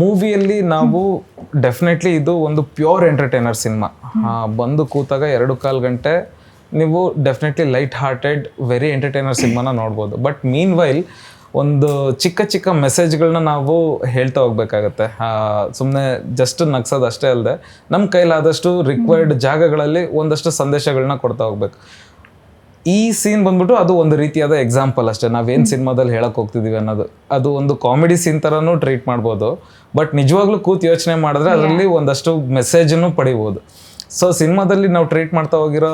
ಮೂವಿಯಲ್ಲಿ ನಾವು ಡೆಫಿನೆಟ್ಲಿ ಇದು ಒಂದು ಪ್ಯೂರ್ ಎಂಟರ್ಟೈನರ್ ಸಿನಿಮಾ ಬಂದು ಕೂತಾಗ ಎರಡು ಕಾಲು ಗಂಟೆ ನೀವು definitely light hearted very entertainer ಸಿನಿಮಾನ ನೋಡ್ಬೋದು. ಬಟ್ ಮೀನ್ ವೈಲ್ ಒಂದು ಚಿಕ್ಕ ಚಿಕ್ಕ ಮೆಸೇಜ್ಗಳನ್ನ ನಾವು ಹೇಳ್ತಾ ಹೋಗ್ಬೇಕಾಗತ್ತೆ. ಸುಮ್ಮನೆ ಜಸ್ಟ್ ನಗ್ಸೋದು ಅಷ್ಟೇ ಅಲ್ಲದೆ ನಮ್ಮ ಕೈಲಾದಷ್ಟು ರಿಕ್ವೈರ್ಡ್ ಜಾಗಗಳಲ್ಲಿ ಒಂದಷ್ಟು ಸಂದೇಶಗಳನ್ನ ಕೊಡ್ತಾ ಹೋಗ್ಬೇಕು. ಈ ಸೀನ್ ಬಂದ್ಬಿಟ್ಟು ಅದು ಒಂದು ರೀತಿಯಾದ ಎಕ್ಸಾಂಪಲ್ ಅಷ್ಟೇ. ನಾವೇನು ಸಿನಿಮಾದಲ್ಲಿ ಹೇಳಕ್ ಹೋಗ್ತಿದೀವಿ ಅನ್ನೋದು. ಅದು ಒಂದು ಕಾಮಿಡಿ ಸೀನ್ ಥರನೂ ಟ್ರೀಟ್ ಮಾಡ್ಬೋದು. ಬಟ್ ನಿಜವಾಗ್ಲೂ ಕೂತ್ ಯೋಚನೆ ಮಾಡಿದ್ರೆ ಅದರಲ್ಲಿ ಒಂದಷ್ಟು ಮೆಸೇಜನ್ನು ಪಡಿಬೋದು. ಸೊ ಸಿನಿಮಾದಲ್ಲಿ ನಾವು ಟ್ರೀಟ್ ಮಾಡ್ತಾ ಹೋಗಿರೋ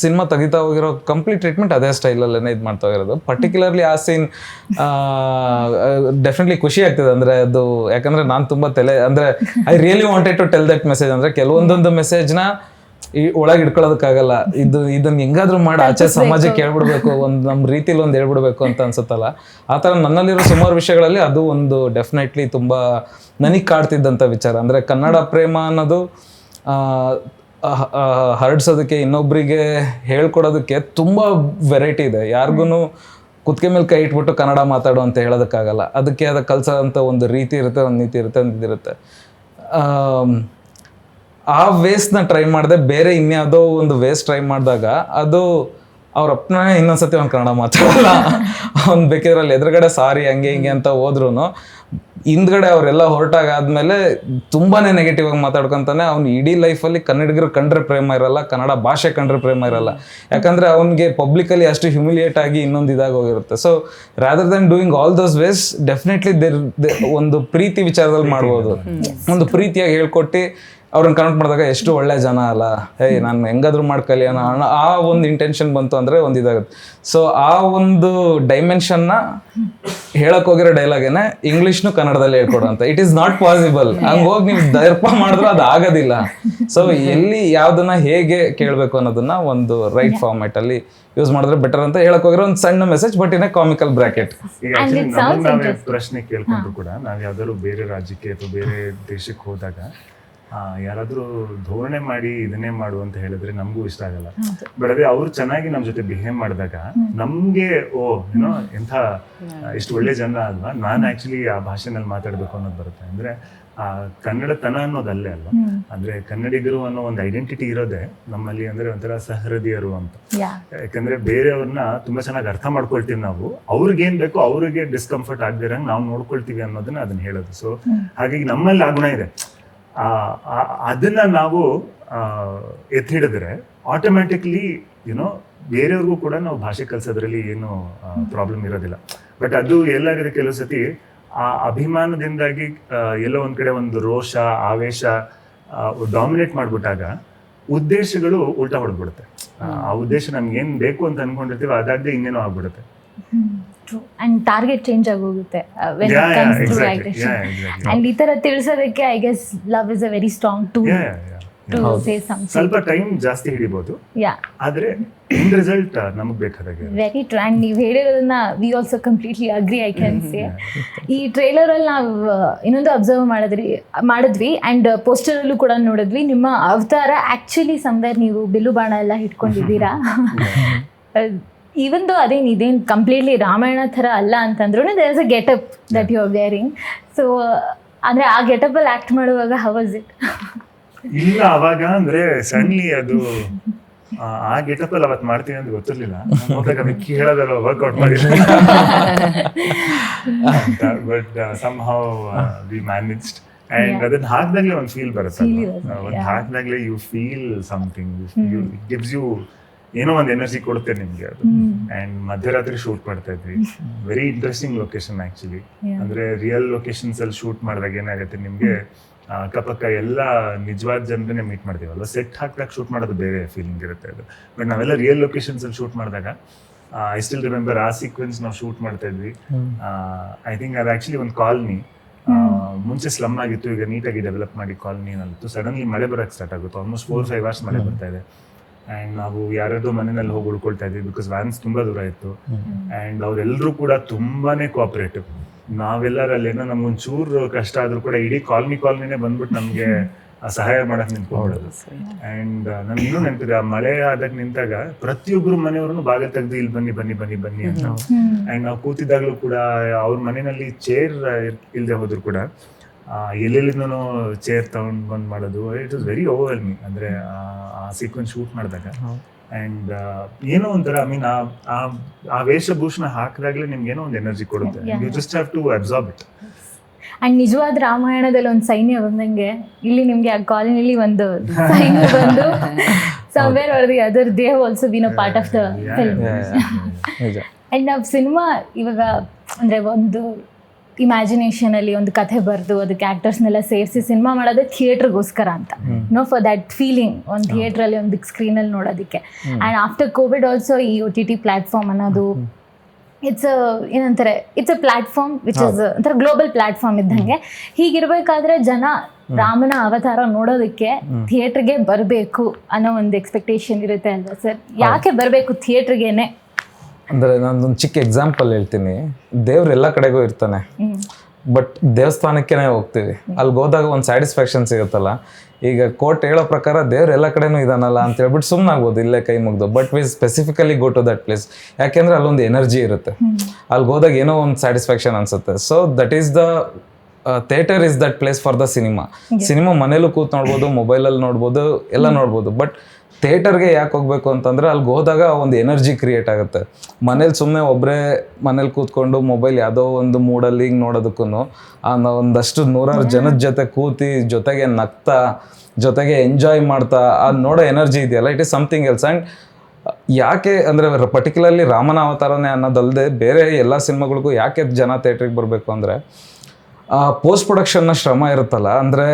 ಸಿನಿಮಾ ತೆಗಿತಾ ಹೋಗಿರೋ ಕಂಪ್ಲೀಟ್ ಟ್ರೀಟ್ಮೆಂಟ್ ಅದೇ ಸ್ಟೈಲಲ್ಲೇ ಇದು ಮಾಡ್ತಾ ಹೋಗಿರೋದು. ಪರ್ಟಿಕ್ಯುಲರ್ಲಿ ಆ ಸೀನ್ ಡೆಫಿನೆಟ್ಲಿ ಖುಷಿ ಆಗ್ತದೆ ಅಂದರೆ ಅದು ಯಾಕಂದ್ರೆ ನಾನು ತುಂಬ ತಲೆ ಅಂದರೆ I really wanted to tell that message ಅಂದರೆ ಕೆಲವೊಂದೊಂದು ಮೆಸೇಜ್ನ ಈ ಒಳಗೆ ಇಟ್ಕೊಳ್ಳೋದಕ್ಕಾಗಲ್ಲ ಇದು ಇದನ್ನ ಹೆಂಗಾದ್ರೂ ಮಾಡಿ. ಆಚೆ ಸಮಾಜಕ್ಕೆ ಹೇಳ್ಬಿಡ್ಬೇಕು ಒಂದು ನಮ್ಮ ರೀತಿಲಿ ಒಂದು ಹೇಳ್ಬಿಡ್ಬೇಕು ಅಂತ ಅನ್ಸುತ್ತಲ್ಲ. ಆ ಥರ ನನ್ನಲ್ಲಿರೋ ಸುಮಾರು ವಿಷಯಗಳಲ್ಲಿ ಅದು ಒಂದು ಡೆಫಿನೆಟ್ಲಿ ತುಂಬಾ ನನಗೆ ಕಾಡ್ತಿದ್ದಂಥ ವಿಚಾರ. ಅಂದ್ರೆ ಕನ್ನಡ ಪ್ರೇಮ ಅನ್ನೋದು ಹರಡ್ಸೋದಕ್ಕೆ ಇನ್ನೊಬ್ರಿಗೆ ಹೇಳ್ಕೊಡೋದಕ್ಕೆ ತುಂಬಾ ವೆರೈಟಿ ಇದೆ. ಯಾರಿಗೂ ಕುತ್ತಿಗೆ ಮೇಲೆ ಕೈ ಇಟ್ಬಿಟ್ಟು ಕನ್ನಡ ಮಾತಾಡು ಅಂತ ಹೇಳೋದಕ್ಕಾಗಲ್ಲ. ಅದಕ್ಕೆ ಅದು ಕಲ್ಸೋ ಅಂತ ಒಂದು ರೀತಿ ಇರುತ್ತೆ ಒಂದು ನೀತಿ ಇರುತ್ತೆ ಒಂದು ಇದಿರುತ್ತೆ. ಆಮ್, ಆ ವೇಸ್ಟ್ನ ಟ್ರೈ ಮಾಡಿದೆ ಬೇರೆ ಇನ್ಯಾವುದೋ ಒಂದು ವೇಸ್ಟ್ ಟ್ರೈ ಮಾಡಿದಾಗ ಅದು ಅವ್ರ ಅಪ್ಪನ ಇನ್ನೊಂದ್ಸತಿ ಅವ್ನು ಕನ್ನಡ ಮಾತಾಡಲ್ಲ. ಅವ್ನು ಬೇಕಿದ್ರೆ ಅಲ್ಲಿ ಎದುರುಗಡೆ ಸಾರಿ ಹಂಗೆ ಹಿಂಗೆ ಅಂತ ಹೋದ್ರು ಹಿಂದ್ಗಡೆ ಅವರೆಲ್ಲ ಹೊರಟಾಗಾದ್ಮೇಲೆ ತುಂಬಾನೇ ನೆಗೆಟಿವ್ ಆಗಿ ಮಾತಾಡ್ಕೊಂತಾನೆ. ಅವ್ನು ಇಡೀ ಲೈಫಲ್ಲಿ ಕನ್ನಡಿಗರು ಕಂಡ್ರೆ ಪ್ರೇಮ ಇರಲ್ಲ ಕನ್ನಡ ಭಾಷೆ ಕಂಡ್ರೆ ಪ್ರೇಮ ಇರಲ್ಲ. ಯಾಕಂದ್ರೆ ಅವನಿಗೆ ಪಬ್ಲಿಕಲಿ ಅಷ್ಟು ಹ್ಯುಮಿಲಿಯೇಟ್ ಆಗಿ ಇನ್ನೊಂದು ಇದಾಗಿ ಹೋಗಿರುತ್ತೆ. So rather than doing all those ways definitely ಒಂದು ಪ್ರೀತಿ ವಿಚಾರದಲ್ಲಿ ಮಾಡ್ಬೋದು. ಒಂದು ಪ್ರೀತಿಯಾಗಿ ಹೇಳ್ಕೊಟ್ಟು ಅವ್ರನ್ನ ಕನೆಕ್ಟ್ ಮಾಡಿದಾಗ ಎಷ್ಟು ಒಳ್ಳೆ ಜನ ಅಲ್ಲ. ಹೇ ನಾನು ಹೆಂಗಾದ್ರೂ ಮಾಡಿ ಕಲಿಯೋಣ ಅನ್ನೋ ಆ ಒಂದು ಇಂಟೆನ್ಷನ್ ಬಂತು ಅಂದ್ರೆ ಒಂದು ಇದಾಗುತ್ತೆ. ಸೊ ಆ ಒಂದು ಡೈಮೆನ್ಷನ್ನ ಹೇಳಕ್ ಹೋಗಿರೋ ಡೈಲಾಗೇನೆ ಇಂಗ್ಲೀಷ್ನು ಕನ್ನಡದಲ್ಲಿ ಹೇಳ್ಕೊಡು ಅಂತ ಇಟ್ ಈಸ್ ನಾಟ್ ಪಾಸಿಬಲ್ ಹಂಗೋಗಿ ನೀವು ದರ್ಪ ಮಾಡಿದ್ರೆ ಅದು ಆಗೋದಿಲ್ಲ. ಸೊ ಎಲ್ಲಿ ಯಾವ್ದನ್ನ ಹೇಗೆ ಕೇಳಬೇಕು ಅನ್ನೋದನ್ನ ಒಂದು ರೈಟ್ ಫಾರ್ಮ್ಯಾಟ್ ಅಲ್ಲಿ ಯೂಸ್ ಮಾಡಿದ್ರೆ ಬೆಟರ್ ಅಂತ ಹೇಳಕ್ ಹೋಗಿರೋ ಒಂದು ಸಣ್ಣ message but in comical bracket ಪ್ರಶ್ನೆ ಕೇಳ್ಕೊಂಡ್ರು ಕೂಡ. ನಾವ್ ಯಾವ್ದಾದ್ರು ಬೇರೆ ರಾಜ್ಯಕ್ಕೆ ಅಥವಾ ಬೇರೆ ದೇಶಕ್ಕೆ ಹೋದಾಗ ಯಾರಾದ್ರೂ ಧೋರಣೆ ಮಾಡಿ ಇದನ್ನೇ ಮಾಡು ಅಂತ ಹೇಳಿದ್ರೆ ನಮಗೂ ಇಷ್ಟ ಆಗಲ್ಲ. ಬಟ್ ಅದೇ ಅವ್ರು ಚೆನ್ನಾಗಿ ನಮ್ ಜೊತೆ ಬಿಹೇವ್ ಮಾಡಿದಾಗ ನಮ್ಗೆ ಓ ಏನೋ ಎಂಥ ಇಷ್ಟು ಒಳ್ಳೆ ಜನ ಅಲ್ವಾ? ನಾನ್ ಆಕ್ಚುಲಿ ಆ ಭಾಷೆನಲ್ಲಿ ಮಾತಾಡ್ಬೇಕು ಅನ್ನೋದು ಬರುತ್ತೆ. ಅಂದ್ರೆ ಆ ಕನ್ನಡತನ ಅನ್ನೋದಲ್ಲೇ ಅಲ್ವಾ? ಅಂದ್ರೆ ಕನ್ನಡಿಗರು ಅನ್ನೋ ಒಂದು ಐಡೆಂಟಿಟಿ ಇರೋದೇ ನಮ್ಮಲ್ಲಿ ಅಂದ್ರೆ ಒಂಥರ ಸಹೃದಯರು ಅಂತ. ಯಾಕಂದ್ರೆ ಬೇರೆಯವ್ರನ್ನ ತುಂಬಾ ಚೆನ್ನಾಗಿ ಅರ್ಥ ಮಾಡ್ಕೊಳ್ತೀವಿ ನಾವು. ಅವ್ರಿಗೆ ಏನ್ ಬೇಕೋ ಅವ್ರಿಗೆ ಡಿಸ್ಕಂಫರ್ಟ್ ಆಗದಿರಂಗ್ ನಾವು ನೋಡ್ಕೊಳ್ತೀವಿ ಅನ್ನೋದನ್ನ ಅದನ್ನ ಹೇಳೋದು. ಸೊ ಹಾಗಾಗಿ ನಮ್ಮಲ್ಲಿ ಆ ಗುಣ ಇದೆ. ಅದನ್ನ ನಾವು ಎತ್ತಿಡಿದ್ರೆ ಆಟೋಮ್ಯಾಟಿಕ್ಲಿ ಯುನೋ ಬೇರೆಯವ್ರಿಗೂ ಕೂಡ ನಾವು ಭಾಷೆ ಕಲಿಸೋದ್ರಲ್ಲಿ ಏನು ಪ್ರಾಬ್ಲಮ್ ಇರೋದಿಲ್ಲ. ಬಟ್ ಅದು ಎಲ್ಲಾಗಿದೆ ಕೆಲವು ಸತಿ ಆ ಅಭಿಮಾನದಿಂದಾಗಿ ಎಲ್ಲೋ ಒಂದು ಕಡೆ ಒಂದು ರೋಷ ಆವೇಶ ಡಾಮಿನೇಟ್ ಮಾಡ್ಬಿಟ್ಟಾಗ ಉದ್ದೇಶಗಳು ಉಲ್ಟಾ ಹೊಡೆದ್ಬಿಡುತ್ತೆ. ಆ ಉದ್ದೇಶ ನಮ್ಗೆ ಏನು ಬೇಕು ಅಂತ ಅನ್ಕೊಂಡಿರ್ತೀವಿ ಅದಾಗದೆ ಇನ್ನೇನೋ ಆಗ್ಬಿಡುತ್ತೆ. ಟ್ರೂ ಅಂಡ್ ಟಾರ್ಗೆಟ್ ಚೇಂಜ್ ಆಗೋಗುತ್ತೆ exactly. ಅಂಡ್ ಈ ತರ ತಿಳಿಸೋದಕ್ಕೆ I guess love is a very strong to Yeah, yeah, yeah. To say something ಸ್ವಲ್ಪ ಟೈಮ್ ಜಾಸ್ತಿ ಹಿಡಿಬಹುದು ಯಾ ಆದ್ರೆ ಇನ್ ರಿಸಲ್ಟ್ ನಮಗೆ ಬೇಕಾದಾಗ. ವೆರಿ ಟ್ರೂ ಅಂಡ್ ನೀವು ಹೇಳಿರೋದನ್ನ we also completely agree I can say ಈ ಟ್ರೈಲರಲ್ಲಿ ನಾವು ಇನ್ನೊಂದು ಅಬ್ಸರ್ವ್ ಮಾಡಿದ್ರಿ ಮಾಡಿದ್ವಿ. ಆ್ಯಂಡ್ ಪೋಸ್ಟರಲ್ಲೂ ಕೂಡ ನೋಡಿದ್ವಿ. ನಿಮ್ಮ ಅವತಾರ ಆಕ್ಚುಲಿ ಸಮ್ವೇರ್ ನೀವು ಬಿಲ್ಲು ಬಾಣ ಎಲ್ಲ ಇಟ್ಕೊಂಡಿದ್ದೀರಾ ಈವನ್ ದೋ ಅದೇನು ಇದೇನು ಕಂಪ್ಲೀಟ್ಲಿ ರಾಮಾಯಣ ಥರ ಅಲ್ಲ ಅಂತಂದ್ರೂ there is a getup that you are wearing so ಅಂದರೆ ಆ ಗೆಟಪಲ್ಲಿ ಆ್ಯಕ್ಟ್ ಮಾಡುವಾಗ ಹೌ ವಾಸ್ ಇಟ್ ಇಲ್ಲ ಅವಾಗ ಅಂದ್ರೆ ಸಣ್ಣ ಅದು ಆ, ಗೆಟಪ್ ಅಲ್ಲಿ ಅವತ್ ಮಾಡ್ತೀವಿ ಅಂತ ಗೊತ್ತಿರ್ಲಿಲ್ಲ. ಹೋದಾಗ ವಿಕ್ಕಿ ಹೇಳೋದಲ್ಲ ವರ್ಕೌಟ್ ಮಾಡಿಲ್ಲ. But somehow we managed and ಅದನ್ನ ಹಾಕಿದಾಗಲೇ ಒಂದು ಫೀಲ್ ಬರುತ್ತೆ ಒಂದು ಹಾಕ್ದಾಗ್ಲೇ you feel something you gives you ಏನೋ ಒಂದು ಎನರ್ಜಿ ಕೊಡುತ್ತೆ ನಿಮ್ಗೆ ಅದು. ಅಂಡ್ ಮಧ್ಯರಾತ್ರಿ ಶೂಟ್ ಮಾಡ್ತಾ ಇದ್ವಿ ವೆರಿ ಇಂಟ್ರೆಸ್ಟಿಂಗ್ ಲೊಕೇಶನ್ ಆಕ್ಚುಲಿ. ಅಂದ್ರೆ ರಿಯಲ್ ಲೊಕೇಶನ್ಸ್ ಅಲ್ಲಿ ಶೂಟ್ ಮಾಡಿದಾಗ ಏನಾಗುತ್ತೆ ನಿಮ್ಗೆ ಅಕ್ಕಪಕ್ಕ ಎಲ್ಲ ನಿಜವಾದ ಜನರನ್ನೇ ಮೀಟ್ ಮಾಡ್ತೀವಲ್ಲ ಸೆಟ್ ಹಾಕ್ದಾಗ ಶೂಟ್ ಮಾಡೋದು ಬೇರೆ ಫೀಲಿಂಗ್ ಇರುತ್ತೆ ಅದು. ಬಟ್ ನಾವೆಲ್ಲ ರಿಯಲ್ ಲೊಕೇಶನ್ಸ್ ಅಲ್ಲಿ ಶೂಟ್ ಮಾಡಿದಾಗ ಐ ಸ್ಟಿಲ್ ರಿಮೆಂಬರ್ ಆ ಸೀಕ್ವೆನ್ಸ್ ನಾವು ಶೂಟ್ ಮಾಡ್ತಾ ಇದ್ವಿ. ಐ ಥಿಂಕ್ ಅದು ಆಕ್ಚುಲಿ ಒಂದು ಕಾಲನಿ ಮುಂಚೆ ಸ್ಲಮ್ ಆಗಿತ್ತು ಈಗ ನೀಟಾಗಿ ಡೆವಲಪ್ ಮಾಡಿ ಕಾಲನಿ ಅನ್ನಿತ್ತು ಸಡನ್ಲಿ ಮಳೆ ಬರಕ್ಕೆ ಸ್ಟಾರ್ಟ್ ಆಗುತ್ತೆ. ಆಲ್ಮೋಸ್ಟ್ ಫೋರ್ ಫೈವ್ ಅವರ್ಸ್ ಮಳೆ ಬರ್ತಾ ಇದೆ. ಅಂಡ್ ನಾವು ಯಾರ್ಯಾರ್ದೋ ಮನೆಯಲ್ಲಿ ಹೋಗಿ ಉಳ್ಕೊಳ್ತಾ ಇದ್ವಿ ಬಿಕಾಸ್ ವ್ಯಾನ್ಸ್ ತುಂಬಾ ದೂರ ಇತ್ತು. ಅಂಡ್ ಅವರೆಲ್ಲರೂ ಕೂಡ ತುಂಬಾನೇ ಕೋಆಪರೇಟಿವ್ ನಾವೆಲ್ಲರಲ್ಲಿ ಏನೋ ನಮ್ಗೊಂಚೂರು ಕಷ್ಟ ಆದ್ರೂ ಕೂಡ ಇಡೀ ಕಾಲನಿ ಕಾಲನಿನೇ ಬಂದ್ಬಿಟ್ಟು ನಮ್ಗೆ ಸಹಾಯ ಮಾಡಕ್ ನಿಂತ್ಕೊಂಡ್ಬಿಡೋದು. ಅಂಡ್ ನಮ್ಗೆ ಇನ್ನೂ ನೆನಪಿದೆ ಆ ಮಳೆ ಆದಾಗ ನಿಂತಾಗ ಪ್ರತಿಯೊಬ್ಬರು ಮನೆಯವ್ರನ್ನು ಬಾಗಿಲು ತೆಗೆದು ಇಲ್ಲಿ ಬನ್ನಿ ಬನ್ನಿ ಬನ್ನಿ ಬನ್ನಿ ಅಂತ. ಅಂಡ್ ನಾವು ಕೂತಿದ್ದಾಗಲೂ ಕೂಡ ಅವ್ರ ಮನೆಯಲ್ಲಿ ಚೇರ್ ಇಲ್ದೆ ಹೋದ್ರು ಕೂಡ ಎಲ್ಲೆಲ್ಲಿಂದನೋ ಚೇರ್ ತಗೊಂಡ್ ಬಂದು ಮಾಡೋದು ಇಟ್ ವಾಸ್ ವೆರಿ ಓವರ್ವೆಲ್ಮಿಂಗ್ ಅಂದರೆ ಆ ಸೀಕ್ವೆನ್ಸ್ ಶೂಟ್ ಮಾಡಿದಾಗ. ಆ್ಯಂಡ್ ಏನೋ ಒಂಥರ ಐ ಮೀನ್ ಆ ವೇಷಭೂಷಣ ಹಾಕಿದಾಗಲೇ ನಿಮ್ಗೆ ಏನೋ ಒಂದು ಎನರ್ಜಿ ಕೊಡುತ್ತೆ. You just have to absorb it and ನಿಜವಾದ ರಾಮಾಯಣದಲ್ಲಿ ಒಂದು ಸೈನ್ಯ ಬಂದಂಗೆ ಇಲ್ಲಿ ನಿಮ್ಗೆ ಆ ಕಾಲೋನಿಲಿ ಒಂದು ಸೈನ್ಯ ಬಂದು somewhere or the other they have also been a part of the film and ನಾವು ಸಿನಿಮಾ ಇವಾಗ ಅಂದ್ರೆ ಒಂದು ಇಮ್ಯಾಜಿನೇಷನ್ ಅಲ್ಲಿ ಒಂದು ಕಥೆ ಬರೆದು ಅದಕ್ಕೆ ಆ್ಯಕ್ಟರ್ಸ್ನೆಲ್ಲ ಸೇರಿಸಿ ಸಿನಿಮಾ ಮಾಡೋದೇ ಥಿಯೇಟರ್ಗೋಸ್ಕರ ಅಂತ. ನೋ ಫಾರ್ ದಟ್ ಫೀಲಿಂಗ್ ಒಂದು ಥಿಯೇಟರ್ ಅಲ್ಲಿ ಒಂದು ಬಿಗ್ ಸ್ಕ್ರೀನ್ ಅಲ್ಲಿ ನೋಡೋದಕ್ಕೆ. ಆ್ಯಂಡ್ ಆಫ್ಟರ್ ಕೋವಿಡ್ ಆಲ್ಸೋ ಈ ಒ ಟಿ ಟಿ ಪ್ಲಾಟ್ಫಾರ್ಮ್ ಅನ್ನೋದು ಇಟ್ಸ್ ಏನಂತಾರೆ it's a platform which is ಒಂಥರ ಗ್ಲೋಬಲ್ ಪ್ಲಾಟ್ಫಾರ್ಮ್ ಇದ್ದಂಗೆ. ಹೀಗಿರ್ಬೇಕಾದ್ರೆ ಜನ ರಾಮನ ಅವತಾರ ನೋಡೋದಕ್ಕೆ ಥಿಯೇಟ್ರಿಗೆ ಬರಬೇಕು ಅನ್ನೋ ಒಂದು ಎಕ್ಸ್ಪೆಕ್ಟೇಷನ್ ಇರುತ್ತೆ ಅಲ್ವಾ ಸರ್? ಯಾಕೆ ಬರಬೇಕು ಥಿಯೇಟರ್ಗೆನೆ ಅಂದ್ರೆ ನಾನೊಂದು ಚಿಕ್ಕ ಎಕ್ಸಾಂಪಲ್ ಹೇಳ್ತೀನಿ. ದೇವ್ರು ಎಲ್ಲ ಕಡೆಗೂ ಇರ್ತಾನೆ. ಬಟ್ ದೇವಸ್ಥಾನಕ್ಕೇನೆ ಹೋಗ್ತೀವಿ. ಅಲ್ಲಿಗೆ ಹೋದಾಗ ಒಂದು ಸ್ಯಾಟಿಸ್ಫ್ಯಾಕ್ಷನ್ ಸಿಗುತ್ತಲ್ಲ. ಈಗ ಕೋರ್ಟ್ ಹೇಳೋ ಪ್ರಕಾರ ದೇವ್ರು ಎಲ್ಲ ಕಡೆನೂ ಇದಾನಲ್ಲ ಅಂತ ಹೇಳ್ಬಿಟ್ಟು ಸುಮ್ಮನೆ ಆಗ್ಬೋದು ಇಲ್ಲೇ ಕೈ ಮುಗ್ದು. But we specifically go to that place ಯಾಕೆಂದ್ರೆ ಅಲ್ಲೊಂದು ಎನರ್ಜಿ ಇರುತ್ತೆ. ಅಲ್ಲಿ ಹೋದಾಗ ಏನೋ ಒಂದು ಸ್ಯಾಟಿಸ್ಫ್ಯಾಕ್ಷನ್ ಅನ್ಸುತ್ತೆ. So that is the theatre is that place for the cinema cinema ಮನೇಲೂ ಕೂತ್ ನೋಡ್ಬೋದು ಮೊಬೈಲಲ್ಲಿ ನೋಡ್ಬೋದು ಎಲ್ಲ ನೋಡ್ಬೋದು. ಬಟ್ ಥಿಯೇಟರ್ಗೆ ಯಾಕೆ ಹೋಗ್ಬೇಕು ಅಂತಂದರೆ ಅಲ್ಲಿಗೆ ಹೋದಾಗ ಒಂದು ಎನರ್ಜಿ ಕ್ರಿಯೇಟ್ ಆಗುತ್ತೆ. ಮನೇಲಿ ಸುಮ್ಮನೆ ಒಬ್ಬರೇ ಮನೇಲಿ ಕೂತ್ಕೊಂಡು ಮೊಬೈಲ್ ಯಾವುದೋ ಒಂದು ಮೂಡಲ್ಲಿ ಹಿಂಗೆ ನೋಡೋದಕ್ಕೂ ಒಂದಷ್ಟು ನೂರಾರು ಜನದ ಜೊತೆ ಕೂತಿ ಜೊತೆಗೆ ನಗ್ತಾ ಜೊತೆಗೆ ಎಂಜಾಯ್ ಮಾಡ್ತಾ ಅದು ನೋಡೋ ಎನರ್ಜಿ ಇದೆಯಲ್ಲ it is something else and ಯಾಕೆ ಅಂದರೆ ಪರ್ಟಿಕ್ಯುಲರ್ಲಿ ರಾಮನ ಅವತಾರನೇ ಅನ್ನೋದಲ್ಲದೆ ಬೇರೆ ಎಲ್ಲ ಸಿನಿಮಾಗಳಿಗೂ ಯಾಕೆ ಜನ ಥಿಯೇಟ್ರಿಗೆ ಬರಬೇಕು ಅಂದರೆ ಪೋಸ್ಟ್ ಪ್ರೊಡಕ್ಷನ್ನ ಶ್ರಮ ಇರುತ್ತಲ್ಲ, ಅಂದರೆ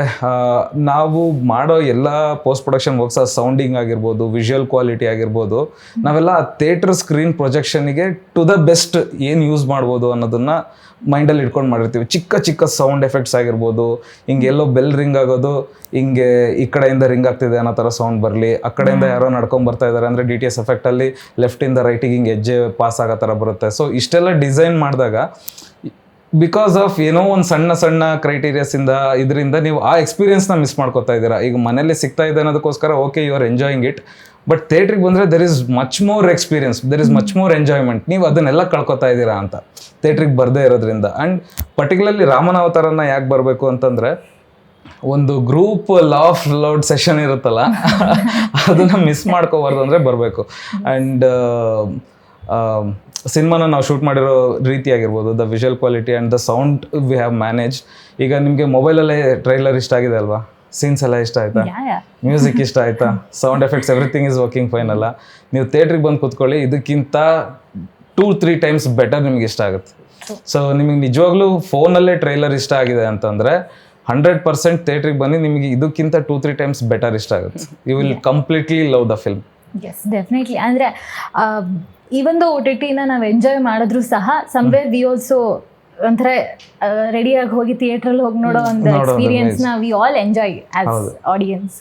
ನಾವು ಮಾಡೋ ಎಲ್ಲ ಪೋಸ್ಟ್ ಪ್ರೊಡಕ್ಷನ್ ವರ್ಕ್ಸ್ ಸೌಂಡಿಂಗ್ ಆಗಿರ್ಬೋದು ವಿಷುವಲ್ ಕ್ವಾಲಿಟಿ ಆಗಿರ್ಬೋದು, ನಾವೆಲ್ಲ ಆ ಥಿಯೇಟರ್ ಸ್ಕ್ರೀನ್ ಪ್ರೊಜೆಕ್ಷನಿಗೆ ಟು ದ ಬೆಸ್ಟ್ ಏನು ಯೂಸ್ ಮಾಡ್ಬೋದು ಅನ್ನೋದನ್ನು ಮೈಂಡಲ್ಲಿ ಇಟ್ಕೊಂಡು ಮಾಡಿರ್ತೀವಿ. ಚಿಕ್ಕ ಚಿಕ್ಕ ಸೌಂಡ್ ಎಫೆಕ್ಟ್ಸ್ ಆಗಿರ್ಬೋದು, ಹಿಂಗೆ ಎಲ್ಲೋ ಬೆಲ್ ರಿಂಗ್ ಆಗೋದು, ಹಿಂಗೆ ಈ ಕಡೆಯಿಂದ ರಿಂಗ್ ಆಗ್ತಿದೆ ಅನ್ನೋ ಥರ ಸೌಂಡ್ ಬರಲಿ, ಆ ಕಡೆಯಿಂದ ಯಾರೋ ನಡ್ಕೊಂಡು ಬರ್ತಾ ಇದ್ದಾರೆ ಅಂದರೆ ಡಿ ಟಿ ಎಸ್ ಎಫೆಕ್ಟಲ್ಲಿ ಲೆಫ್ಟಿಂದ ರೈಟಿಗೆ ಹಿಂಗೆ ಹೆಜ್ಜೆ ಪಾಸ್ ಆಗೋ ಥರ ಬರುತ್ತೆ. ಸೊ ಇಷ್ಟೆಲ್ಲ ಡಿಸೈನ್ ಮಾಡಿದಾಗ ಬಿಕಾಸ್ ಆಫ್ ಏನೋ ಒಂದು ಸಣ್ಣ ಸಣ್ಣ ಕ್ರೈಟೀರಿಯಸಿಂದ ಇದರಿಂದ ನೀವು ಆ ಎಕ್ಸ್ಪೀರಿಯನ್ಸ್ನ ಮಿಸ್ ಮಾಡ್ಕೋತಾ ಇದ್ದೀರಾ. ಈಗ ಮನೇಲಿ ಸಿಗ್ತಾ ಇದೆ ಅನ್ನೋದಕ್ಕೋಸ್ಕರ okay you are enjoying it but ಥಿಯೇಟ್ರಿಗೆ ಬಂದರೆ there is much more experience there is much more enjoyment ನೀವು ಅದನ್ನೆಲ್ಲ ಕಳ್ಕೊತಾ ಇದ್ದೀರಾ ಅಂತ. ಥಿಯೇಟ್ರಿಗೆ ಬರದೇ ಇರೋದ್ರಿಂದ. ಆ್ಯಂಡ್ ಪರ್ಟಿಕ್ಯುಲರ್ಲಿ ರಾಮನ ಅವತಾರನ ಯಾಕೆ ಬರಬೇಕು ಅಂತಂದರೆ, ಒಂದು ಗ್ರೂಪ್ ಲಾಫ್ ಲೌಡ್ ಸೆಷನ್ ಇರುತ್ತಲ್ಲ, ಅದನ್ನು ಮಿಸ್ ಮಾಡ್ಕೋಬಾರ್ದು ಅಂದರೆ ಬರಬೇಕು. ಆ್ಯಂಡ್ ಸಿನಿಮಾನ ನಾವು ಶೂಟ್ ಮಾಡಿರೋ ರೀತಿ ಆಗಿರ್ಬೋದು the visual quality and the sound we have manage ಈಗ ನಿಮಗೆ ಮೊಬೈಲಲ್ಲೇ ಟ್ರೈಲರ್ ಇಷ್ಟ ಆಗಿದೆ ಅಲ್ವಾ? ಸೀನ್ಸ್ ಎಲ್ಲ ಇಷ್ಟ ಆಯ್ತಾ? ಮ್ಯೂಸಿಕ್ ಇಷ್ಟ ಆಯ್ತಾ? Sound effects everything is working fine ಅಲ್ಲ. ನೀವು ಥಿಯೇಟ್ರಿಗೆ ಬಂದು ಕೂತ್ಕೊಳ್ಳಿ ಇದಕ್ಕಿಂತ ಟೂ ತ್ರೀ ಟೈಮ್ಸ್ ಬೆಟರ್ ನಿಮ್ಗೆ ಇಷ್ಟ ಆಗುತ್ತೆ. ಸೊ ನಿಮಗೆ ನಿಜವಾಗ್ಲೂ ಫೋನಲ್ಲೇ ಟ್ರೈಲರ್ ಇಷ್ಟ ಆಗಿದೆ ಅಂತಂದರೆ ಹಂಡ್ರೆಡ್ ಪರ್ಸೆಂಟ್ ಥಿಯೇಟ್ರಿಗೆ ಬನ್ನಿ ನಿಮಗೆ ಇದಕ್ಕಿಂತ ಟೂ ತ್ರೀ ಟೈಮ್ಸ್ ಬೆಟರ್ ಇಷ್ಟ ಆಗುತ್ತೆ. You will completely love the film yes definitely ಅಂದರೆ ಈವನ್ ದ ಓ ಟಿ ಟಿನ ನಾವು ಎಂಜಾಯ್ ಮಾಡಿದ್ರು ಸಹ ಸಮ್ವೇರ್ ವಿ ಆಲ್ಸೋ ಒಂಥರ ಆಗಿ ಹೋಗಿ ಥಿಯೇಟ್ರಲ್ಲಿ ಹೋಗಿ ನೋಡೋ ಒಂದು ಎಕ್ಸ್ಪೀರಿಯನ್ಸ್ನ ಎಕ್ಸ್ಪೀರಿಯನ್ಸ್ನ we all enjoy as audience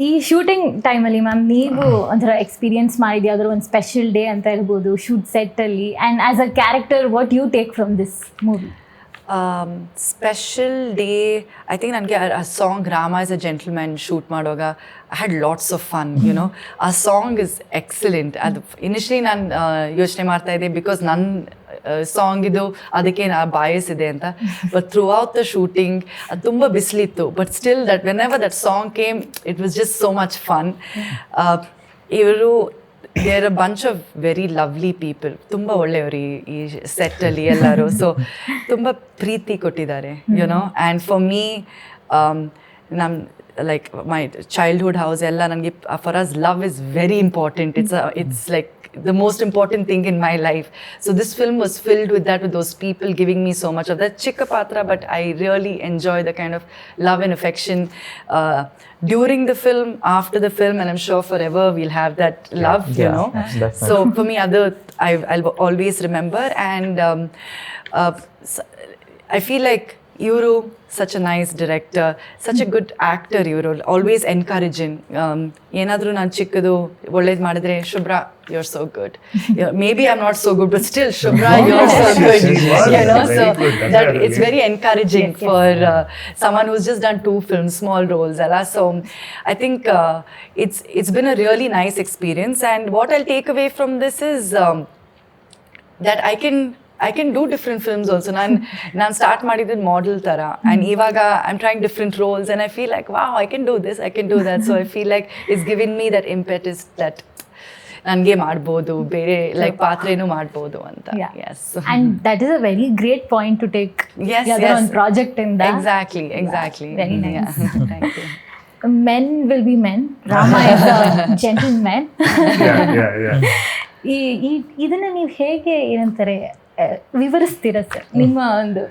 ಈ ಶೂಟಿಂಗ್ ಟೈಮಲ್ಲಿ ಮ್ಯಾಮ್ ನೀವು ಒಂಥರ ಎಕ್ಸ್ಪೀರಿಯನ್ಸ್ ಮಾಡಿದ ಯಾವ್ದಾದ್ರು ಒಂದು ಸ್ಪೆಷಲ್ ಡೇ ಅಂತ ಇರ್ಬೋದು ಶೂಟ್ ಸೆಟ್ ಅಲ್ಲಿ. And as a character what you take from this movie special day I think ನನಗೆ ಆ song Rama is a gentleman shoot ಮಾಡುವಾಗ I had lots of fun you know ಆ song is excellent ಅದು initially ನಾನು ಯೋಚನೆ ಮಾಡ್ತಾ ಇದ್ದೆ because ನನ್ನ ಸಾಂಗ್ ಇದು ಅದಕ್ಕೆ ನಾ ಬಾಯಸ್ ಇದೆ ಅಂತ. But throughout the shooting ಅದು ತುಂಬ ಬಿಸಿಲಿತ್ತು. But still that whenever that song came it was just so much fun ಇವರು there a bunch of very lovely people ತುಂಬ ಒಳ್ಳೆಯವರು ಈ ಸೆಟ್ಟಲ್ಲಿ ಎಲ್ಲರೂ. ಸೊ ತುಂಬ ಪ್ರೀತಿ ಕೊಟ್ಟಿದ್ದಾರೆ you know and for me ನಮ್ಮ ಲೈಕ್ ಮೈ ಚೈಲ್ಡ್ಹುಡ್ ಹೌಸ್ ಎಲ್ಲ ನನಗೆ for us love is very important it's it's like the most important thing in my life. So this film was filled with that, with those people giving me so much of that chikka patra, but I really enjoy the kind of love and affection uh, during the film, after the film, and I'm sure forever we'll have that love, you Yeah, know. definitely. So for me, other I, I'll always remember, and um, uh, s- I feel like Euro, such a nice director, such a good actor, Euro, always encouraging. Um, ಏನಾದರೂ ನಾನು ಚಿಕ್ಕದು ಒಳ್ಳೇದು ಮಾಡಿದ್ರೆ ಶುಭ್ರಾ you're so good. Yeah, maybe I'm not so good, but still, Shubhra, you're so good. She was you know, very so good. That's that what I it's mean. very encouraging Yes, yes. for uh, someone who's just done two films, small roles. Ella. So I think uh, it's it's been a really nice experience. I can do different films also ನಾನು ನಾನು start ಮಾಡಿದ್ದು model ಥರ and ಇವಾಗ I am trying different roles and I feel like wow I can do this I can do that so I feel like is given me that impetus is that ನನಗೆ ಮಾಡ್ಬೋದು ಬೇರೆ like ಪಾತ್ರೆನೂ ಮಾಡ್ಬೋದು ಅಂತ. Yes and that is a very great point to take. ಒಂದು project ಇಂದ exactly exactly very nice thank you men will be men Rama is gentleman Yeah, yeah, yeah. ಈ ಇದನ್ನ ನೀವು ಹೇಗೆ ಏನಂತಾರೆ ವಿವರಿಸ್ತೀರಾ ಸರ್? ನಿಮ್ಮ ಒಂದು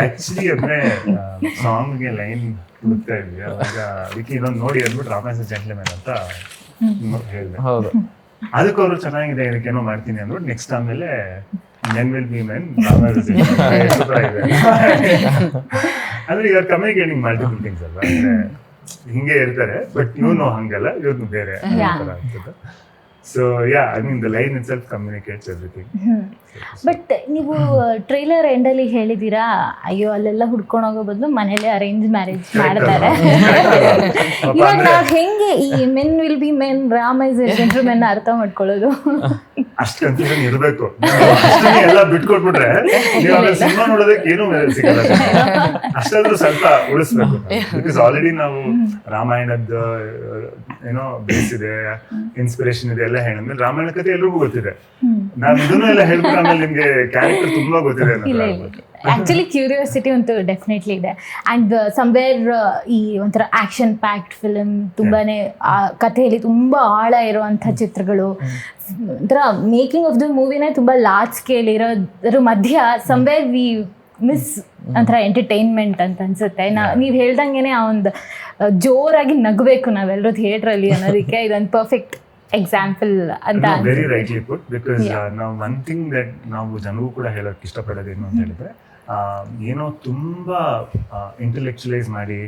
ಆಕ್ಚುಲಿ ಅಂದ್ರೆ ಸಾಂಗ್ಗೆ ಲೈನ್ ಹುಡುಕ್ತಾ ಇದ್ವಿ ಅವಾಗ ಅದಕ್ಕೆ ಇದೊಂದು ನೋಡಿ ಅಂದ್ಬಿಟ್ಟು ರಾಮಾಯಣ ಜೆಂಟ್ಲೆಮನ್ ಅಂತ ಹೇಳಿದೆ. ಹೌದು. ಅದಕ್ಕೆ ಅವರು ಚೆನ್ನಾಗಿದೆ ಇದಕ್ಕೇನೋ ಮಾಡ್ತೀನಿ ಅಂದ್ಬಿಟ್ಟು ನೆಕ್ಸ್ಟ್ ಆಮೇಲೆ ಮೆನ್ ವಿಲ್ ಬಿ ಮೆನ್ ಅಂದ್ರೆ ಇವ್ರ ಕಮ್ಯುನಿಕೇಟಿಂಗ್ ಮಲ್ಟಿಪಲ್ ಥಿಂಗ್ಸ್ ಅಲ್ವಾ? ಅಂದ್ರೆ ಹಿಂಗೆ ಇರ್ತಾರೆ ಬಟ್ ಇವನು ಹಂಗಲ್ಲ ಇವನು ಬೇರೆ. Yeah. So yeah I mean the line itself communicates everything but ನೀವು ಟ್ರೈಲರ್ ಎಂಡಲ್ಲಿ ಹೇಳಿದ್ದೀರಾ? ಅಯ್ಯೋ ಅಲ್ಲೆಲ್ಲ ಹುಡ್ಕೊಂಡು ಹೋಗೋ ಬದಲು ಮನೇಲೆ ಅರೇಂಜ್ ಮ್ಯಾರೇಜ್ ಮಾಡ್ತಾರೆ. ಇವಾಗ ನಾವು ಹೆಂಗೆ ಈ men will be men Rama is gentleman ಅರ್ಥ ಮಾಡ್ಕೊಳ್ಳೋದು? ಅಷ್ಟು ಕನ್ಫ್ಯೂಷನ್ ಇರಬೇಕು. ಎಲ್ಲ ಬಿಟ್ಕೊಟ್ಬಿಟ್ರೆ ನೀವು ಆಮೇಲೆ ಸಿನಿಮಾ ನೋಡೋದಕ್ಕೆ ಏನು ಸಿಗಲ್ಲ ಅಷ್ಟಾದ್ರೂ ಸ್ವಲ್ಪ ಉಳಿಸ್ಬೇಕು. ಬಿಕಾಸ್ ಆಲ್ರೆಡಿ ನಾವು ರಾಮಾಯಣದ ಏನೋ ಬೇಸ್ ಇದೆ ಇನ್ಸ್ಪಿರೇಷನ್ ಇದೆ ಎಲ್ಲ ಹೇಳಿದ್ಮೇಲೆ ರಾಮಾಯಣ ಕಥೆ ಎಲ್ರಿಗೂ ಗೊತ್ತಿದೆ. ನಾನು ಇದನ್ನು ಎಲ್ಲ ಹೇಳ್ಬಿಟ್ಟು ಆಮೇಲೆ ನಿಮ್ಗೆ ಕ್ಯಾರೆಕ್ಟರ್ ತುಂಬಾ ಗೊತ್ತಿದೆ ಅನ್ನೋ ಆಕ್ಚುಲಿ ಕ್ಯೂರಿಯಾಸಿಟಿ ಅಂತೂ ಡೆಫಿನೆಟ್ಲಿ ಇದೆ. ಅಂಡ್ ಸಮ್ವೇರ್ ಈ ಒಂಥರ ಆಕ್ಷನ್ ಪ್ಯಾಕ್ಡ್ ಫಿಲ್ಮ್ ತುಂಬಾನೇ ಆ ಕಥೆಯಲ್ಲಿ ತುಂಬಾ ಆಳ ಇರುವಂಥ ಚಿತ್ರಗಳು. ಒಂಥರ ಮೇಕಿಂಗ್ ಆಫ್ ದ ಮೂವಿನೇ ತುಂಬಾ ಲಾರ್ಜ್ ಸ್ಕೇಲ್ ಇರೋದ್ರ ಮಧ್ಯ ಸಮ್ವೇರ್ ವಿ ಮಿಸ್ ಒಂಥರ ಎಂಟರ್ಟೈನ್ಮೆಂಟ್ ಅಂತ ಅನ್ಸುತ್ತೆ. ನಾ ನೀವು ಹೇಳ್ದಂಗೆನೆ ಆ ಒಂದು ಜೋರಾಗಿ ನಗಬೇಕು ನಾವೆಲ್ಲರೂ ಥಿಯೇಟ್ರಲ್ಲಿ ಅನ್ನೋದಕ್ಕೆ ಇದೊಂದು ಪರ್ಫೆಕ್ಟ್ ಎಕ್ಸಾಂಪಲ್ ಅಂತ ವೆರಿ ರೈಟ್ಲಿ ಪುಟ್ ಬಿಕಾಸ್ ನಾವು ಒನ್ ಥಿಂಗ್ ದಟ್ ನಾವು ಜನಗೂ ಕೂಡ ಹೇಳೋಕೆ ಇಷ್ಟಪಡೋದೇನು ಅಂತ ಹೇಳಿದ್ರೆ ಏನೋ ತುಂಬಾ ಇಂಟೆಲೆಕ್ಚುಲೈಸ್ ಮಾಡಿ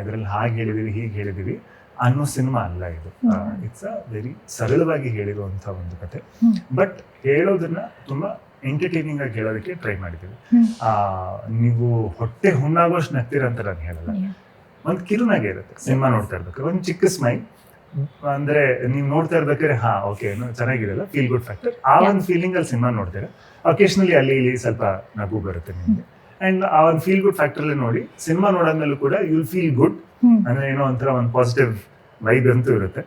ಇದರಲ್ಲಿ ಹಾಗೆ ಹೇಳಿದೀವಿ ಹೀಗೆ ಹೇಳಿದೀವಿ ಅನ್ನೋ ಸಿನಿಮಾ ಅಲ್ಲ ಇದು. ಇಟ್ಸ್ ಅ ವೆರಿ ಸರಳವಾಗಿ ಹೇಳಿರುವಂತ ಒಂದು ಕತೆ. ಬಟ್ ಹೇಳೋದನ್ನ ತುಂಬಾ ಎಂಟರ್ಟೈನಿಂಗ್ ಆಗಿ ಹೇಳೋದಕ್ಕೆ ಟ್ರೈ ಮಾಡಿದ್ದೀವಿ. ಆ, ನೀವು ಹೊಟ್ಟೆ ಹುಣ್ಣಾಗೋಷ್ಟು ನಗ್ತೀರ ಅಂತ ನಾನು ಹೇಳಲ್ಲ. ಒಂದು ಕಿರುನಾಗೆ ಇರುತ್ತೆ. ಸಿನಿಮಾ ನೋಡ್ತಾ ಇರ್ಬೇಕು. ಒಂದು ಚಿಕ್ಕ ಸ್ಮೈಲ್ ಅಂದ್ರೆ ನೀವು ನೋಡ್ತಾ ಇರ್ಬೇಕಾದ್ರೆ ಹಾ ಓಕೆ ಚೆನ್ನಾಗಿರಲ್ಲ ಫೀಲ್ ಗುಡ್ ಫ್ಯಾಕ್ಟರ್ ಆ ಒಂದು ಫೀಲಿಂಗ್ ಅಲ್ಲಿ ಸಿನಿಮಾ ನೋಡ್ತೀರಾ? ಅಕೇಶನಲಿ ಅಲ್ಲಿ ಇಲ್ಲಿ ಸ್ವಲ್ಪ ನಗು ಬರುತ್ತೆ ನಿಮಗೆ. ಅಂಡ್ ಆ ಒಂದು ಫೀಲ್ ಗುಡ್ ಫ್ಯಾಕ್ಟರ್ ಅಲ್ಲಿ ನೋಡಿ ಸಿನಿಮಾ ನೋಡಾದ್ಮೇಲೂ ಕೂಡ ಯುಲ್ ಫೀಲ್ ಗುಡ್ ಅಂದ್ರೆ ಏನೋ ಒಂಥರ ಒಂದು ಪಾಸಿಟಿವ್ ವೈಬ್ ಅಂತೂ ಇರುತ್ತೆ.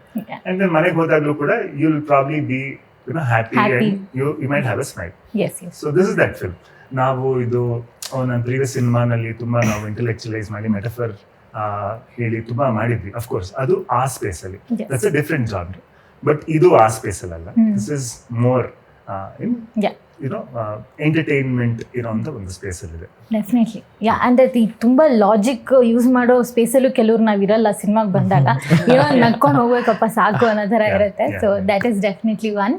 ಅಂಡ್ ದೆನ್ ಮನೆಗೆ ಹೋದಾಗ್ಲೂ ಕೂಡ you'll probably be you know happy Happy. And you you might have a smile so this is that film ನಾವು ಇದು ನನ್ನ ಪ್ರೀವಿಯಸ್ ಸಿನಿಮಾನಲ್ಲಿ ತುಂಬಾ ನಾವು ಇಂಟೆಲೆಕ್ಚುಲೈಸ್ ಮಾಡಿ ಮೆಟಫರ್ ಹೇಳಿ ತುಂಬಾ ಮಾಡಿದ್ವಿ. ಅಫ್ಕೋರ್ಸ್ ಅದು ಆ ಸ್ಪೇಸ್ ಅಲ್ಲಿ. That's a different job but ಇದು ಆ ಸ್ಪೇಸ್ ಅಲ್ಲ Hmm. This is more in. You know entertainment ಇರೋಂಥ ಒಂದು ಸ್ಪೇಸ್ ಅಲ್ಲಿ ಇದೆ ಡೆಫಿನೆಟ್ಲಿ ಯಾ ಅಂದ್ರೆ ಈ ತುಂಬಾ ಲಾಜಿಕ್ ಯೂಸ್ ಮಾಡೋ ಸ್ಪೇಸಲ್ಲೂ ಕೆಲವ್ರು ನಾವ್ ಇರಲ್ಲ ಸಿನಿಮಾಗೆ ಬಂದಾಗ. ಏನೋ ನಡ್ಕೊಂಡು ಹೋಗ್ಬೇಕಪ್ಪ ಸಾಕು ಅನ್ನೋ ಥರ ಇರುತ್ತೆ. So. That is definitely one